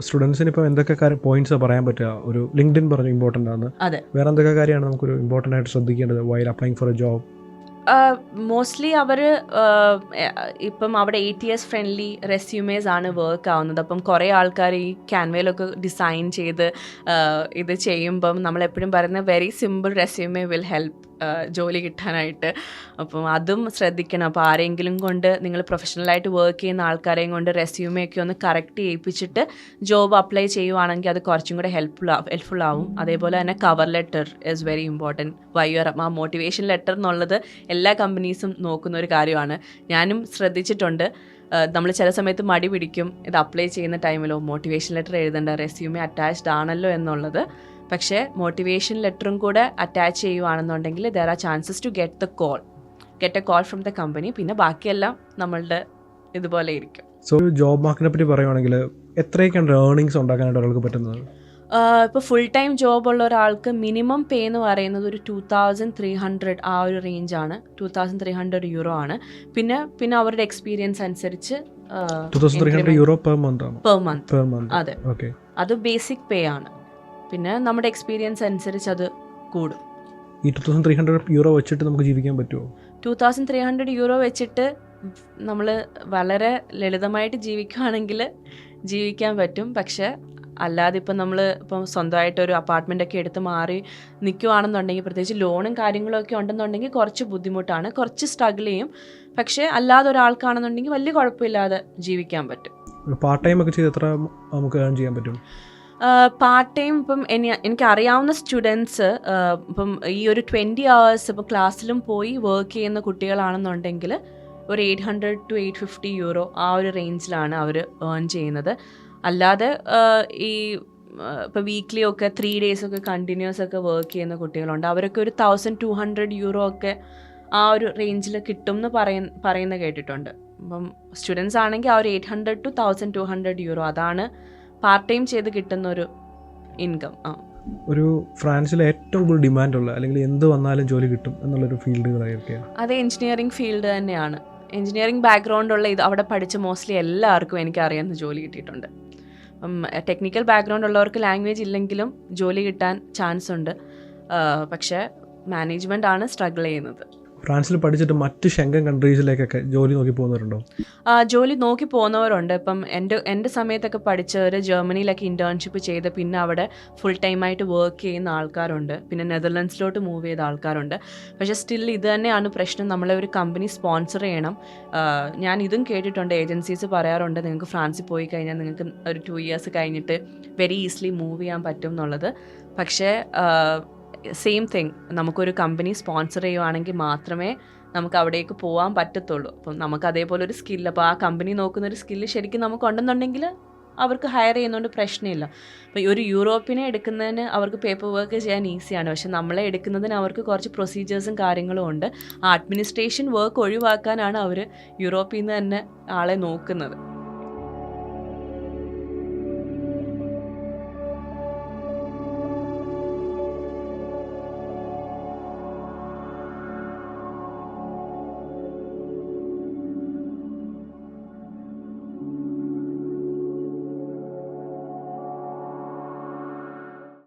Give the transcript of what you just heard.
സ്റ്റുഡൻസിന് ഇപ്പോൾ എന്തൊക്കെ പോയിന്റ്സ് പറയാൻ പറ്റുക? ഒരു ലിങ്ക്ഡിൻ പറഞ്ഞു ഇമ്പോർട്ടന്റ് ആണ്. അതെ. വേറെ എന്തൊക്കെ കാര്യമാണ് നമുക്കൊരു ഇമ്പോർട്ടന്റ് ആയിട്ട് ശ്രദ്ധിക്കേണ്ടത് while applying for a job mostly അവർ ഇപ്പം അവിടെ A T S friendly resumes ആണ് വർക്ക് ആവുന്നത്. അപ്പം കുറേ ആൾക്കാർ ഈ ക്യാൻവയിലൊക്കെ ഡിസൈൻ ചെയ്ത് ഇത് ചെയ്യുമ്പം നമ്മളെപ്പോഴും പറയുന്ന very simple resume will help ജോലി കിട്ടാനായിട്ട്. അപ്പം അതും ശ്രദ്ധിക്കണം. അപ്പോൾ ആരെങ്കിലും കൊണ്ട് നിങ്ങൾ പ്രൊഫഷണലായിട്ട് വർക്ക് ചെയ്യുന്ന ആൾക്കാരെയും കൊണ്ട് റെസ്യൂമൊക്കെ ഒന്ന് കറക്റ്റ് ചെയ്യിപ്പിച്ചിട്ട് ജോബ് അപ്ലൈ ചെയ്യുവാണെങ്കിൽ അത് കുറച്ചും കൂടെ ഹെൽപ്ഫുൾ ഹെൽപ്ഫുൾ ആവും. അതേപോലെ തന്നെ cover letter is very important വയ്യർ ആ മോട്ടിവേഷൻ ലെറ്റർ എന്നുള്ളത് എല്ലാ കമ്പനീസും നോക്കുന്ന ഒരു കാര്യമാണ്. ഞാനും ശ്രദ്ധിച്ചിട്ടുണ്ട്. നമ്മൾ ചില സമയത്ത് മടി പിടിക്കും. ഇത് അപ്ലൈ ചെയ്യുന്ന ടൈമിലോ മോട്ടിവേഷൻ ലെറ്റർ എഴുതേണ്ട റെസ്യൂമേ അറ്റാച്ച്ഡ് ആണല്ലോ എന്നുള്ളത്. പക്ഷേ മോട്ടിവേഷൻ ലെറ്ററും കൂടെ attach ചെയ്യുവാണെന്നുണ്ടെങ്കിൽ there are chances to get the call get a call from the company പിന്നെ ബാക്കിയെല്ലാം നമ്മളുടെ ഇതുപോലെ ഇരിക്കും. സോ ജോബ് മാർക്കിനെ പറ്റി പറയുവാണെങ്കിൽ എത്രയൊക്കെയാണ് ഏർണിങ്സ് ഉണ്ടാക്കാനായിട്ട് ഒരാൾക്ക് പറ്റുന്നത്? ഇപ്പോൾ ഫുൾ ടൈം ജോബ് ഉള്ള ഒരാൾക്ക് മിനിമം പേ എന്ന് പറയുന്നത് ഒരു ടു തൗസൻഡ് ത്രീ ഹൺഡ്രഡ് ആ ഒരു റേഞ്ചാണ് two thousand three hundred euro ആണ്. പിന്നെ പിന്നെ അവരുടെ എക്സ്പീരിയൻസ് അനുസരിച്ച് euro per month per month അതെ. ഓക്കെ അത് ബേസിക് പേ ആണ്. പിന്നെ നമ്മുടെ എക്സ്പീരിയൻസ് അനുസരിച്ച് അത് കൂടും. ഈ two thousand three hundred euro വെച്ചിട്ട് നമുക്ക് ജീവിക്കാൻ പറ്റുമോ two thousand three hundred euro വെച്ചിട്ട് നമ്മൾ വളരെ ലളിതമായിട്ട് ജീവിക്കുകയാണെങ്കിൽ ജീവിക്കാൻ പറ്റും. പക്ഷെ അല്ലാതെ ഇപ്പം നമ്മൾ ഇപ്പം സ്വന്തമായിട്ട് ഒരു അപ്പാർട്ട്മെന്റ് ഒക്കെ എടുത്ത് മാറി നിൽക്കുവാണെന്നുണ്ടെങ്കിൽ പ്രത്യേകിച്ച് ലോണും കാര്യങ്ങളും ഒക്കെ ഉണ്ടെന്നുണ്ടെങ്കിൽ കുറച്ച് ബുദ്ധിമുട്ടാണ്. കുറച്ച് സ്ട്രഗിൾ ചെയ്യും. പക്ഷേ അല്ലാതെ ഒരാൾക്കാണെന്നുണ്ടെങ്കിൽ വലിയ കുഴപ്പമില്ലാതെ ജീവിക്കാൻ പറ്റും. പാർട്ട് ടൈം ഒക്കെ ചെയ്ത് എത്ര നമുക്ക് ഏൺ ചെയ്യാൻ പറ്റും? പാർട്ട് ടൈം ഇപ്പം എനി എനിക്ക് അറിയാവുന്ന സ്റ്റുഡൻസ് ഇപ്പം ഈ ഒരു ട്വന്റി അവേഴ്സ് ഇപ്പം ക്ലാസ്സിലും പോയി വർക്ക് ചെയ്യുന്ന കുട്ടികളാണെന്നുണ്ടെങ്കിൽ ഒരു eight hundred to eight fifty euro ആ ഒരു റേഞ്ചിലാണ് അവർ ഏൺ ചെയ്യുന്നത്. അല്ലാതെ ഈ ഇപ്പോൾ വീക്ക്ലി ഒക്കെ ത്രീ ഡേയ്സ് ഒക്കെ കണ്ടിന്യൂസ് ഒക്കെ വർക്ക് ചെയ്യുന്ന കുട്ടികളുണ്ട്. അവരൊക്കെ ഒരു തൗസൻഡ് ടു ഹൺഡ്രഡ് യൂറോ ഒക്കെ ആ ഒരു റേഞ്ചിൽ കിട്ടും എന്ന് പറയ പറയുന്ന കേട്ടിട്ടുണ്ട്. അപ്പം സ്റ്റുഡൻസ് ആണെങ്കിൽ ആ ഒരു eight hundred two thousand two hundred euro അതാണ് പാർട്ട് ടൈം ചെയ്ത് കിട്ടുന്ന ഒരു ഇൻകം ആ. ഒരു ഫ്രാൻസിലെ ഏറ്റവും കൂടുതൽ ഡിമാൻഡുള്ള അല്ലെങ്കിൽ എന്ത് വന്നാലും ജോലി കിട്ടും എന്നുള്ളൊരു ഫീൽഡുകളായിരിക്കും അത് എഞ്ചിനീയറിംഗ് ഫീൽഡ് തന്നെയാണ്. എഞ്ചിനീയറിംഗ് ബാക്ക്ഗ്രൗണ്ട് ഉള്ള ഇത് അവിടെ പഠിച്ച മോസ്റ്റ്ലി എല്ലാവർക്കും എനിക്ക് അറിയാവുന്ന ജോലി കിട്ടിയിട്ടുണ്ട്. ടെക്നിക്കൽ ബാക്ക്ഗ്രൗണ്ട് ഉള്ളവർക്ക് ലാംഗ്വേജ് ഇല്ലെങ്കിലും ജോലി കിട്ടാൻ ചാൻസ് ഉണ്ട് പക്ഷേ മാനേജ്മെന്റ് ആണ് സ്ട്രഗിൾ ചെയ്യുന്നത്. ഫ്രാൻസിൽ പഠിച്ചിട്ട് മറ്റ് ഷെങ്കൻ കൺട്രീസിലേക്കൊക്കെ ജോലി നോക്കി പോകുന്നവരുണ്ടോ? ജോലി നോക്കി പോകുന്നവരുണ്ട്. ഇപ്പം എന്റെ എന്റെ സമയത്തൊക്കെ പഠിച്ചവർ ജർമ്മനിയിലൊക്കെ ഇന്റേൺഷിപ്പ് ചെയ്ത് പിന്നെ അവിടെ ഫുൾ ടൈമായിട്ട് വർക്ക് ചെയ്യുന്ന ആൾക്കാരുണ്ട്. പിന്നെ നെതർലൻഡ്സിലോട്ട് മൂവ് ചെയ്ത ആൾക്കാരുണ്ട്. പക്ഷേ സ്റ്റിൽ ഇത് തന്നെയാണ് പ്രശ്നം. നമ്മളെ ഒരു കമ്പനി സ്പോൺസർ ചെയ്യണം. ഞാൻ ഇതും കേട്ടിട്ടുണ്ട്. ഏജൻസീസ് പറയാറുണ്ട് നിങ്ങൾക്ക് ഫ്രാൻസിൽ പോയി കഴിഞ്ഞാൽ നിങ്ങൾക്ക് ഒരു ടു ഇയേഴ്സ് കഴിഞ്ഞിട്ട് വെരി ഈസിലി മൂവ് ചെയ്യാൻ പറ്റും എന്നുള്ളത്. പക്ഷേ സെയിം തിങ് നമുക്കൊരു കമ്പനി സ്പോൺസർ ചെയ്യുവാണെങ്കിൽ മാത്രമേ നമുക്ക് അവിടേക്ക് പോകാൻ പറ്റത്തുള്ളൂ. അപ്പം നമുക്ക് അതേപോലെ ഒരു സ്കില്ല് അപ്പോൾ ആ കമ്പനി നോക്കുന്ന ഒരു സ്കില്ല് ശരിക്കും നമുക്ക് ഉണ്ടെന്നുണ്ടെങ്കിൽ അവർക്ക് ഹയർ ചെയ്യുന്നതുകൊണ്ട് പ്രശ്നമില്ല. അപ്പോൾ ഒരു യൂറോപ്പിനെ എടുക്കുന്നതിന് അവർക്ക് പേപ്പർ വർക്ക് ചെയ്യാൻ ഈസിയാണ് പക്ഷെ നമ്മളെ എടുക്കുന്നതിന് അവർക്ക് കുറച്ച് പ്രൊസീജിയേഴ്സും കാര്യങ്ങളും ഉണ്ട്. ആ അഡ്മിനിസ്ട്രേഷൻ വർക്ക് ഒഴിവാക്കാനാണ് അവർ യൂറോപ്പിൽ നിന്ന് തന്നെ ആളെ നോക്കുന്നത്.